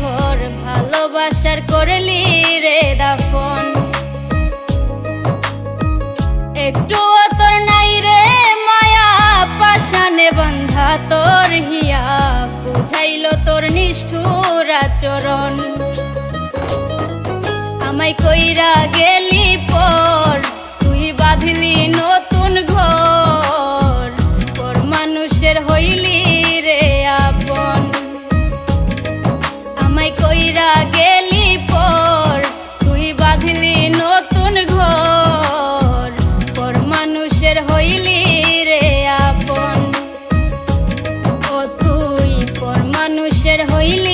ঘর, ভালোবাসার করলি রে দাফন। একটু তোর নাই রে মায়া পাশানে বন্ধা তোর হিয়া, বুঝাইল তোর নিষ্ঠুর আচরণ। আমায় কইরা গেলি পর, তুই বাঁধলি নতুন ঘর। পর মানুষের হইলি মানুষের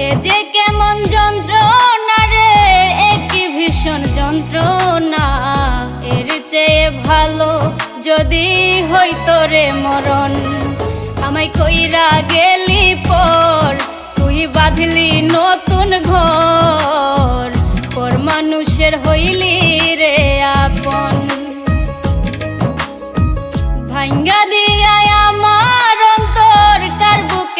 এ যে কেমন যন্ত্রণা রে একই ভীষণ যন্ত্রণা? এর চেয়ে ভালো যদি হইতো রে মরণ। আমায় কইরা গেলি পর, তুই বাঁধলি নতুন ঘর। পর মানুষের হইলি রে আপন। ভাঙ্গা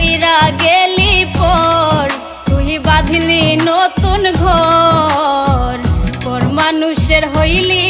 কইরা গেলি পর তুই বাঁধলি নতুন ঘর। পর মানুষের হইলি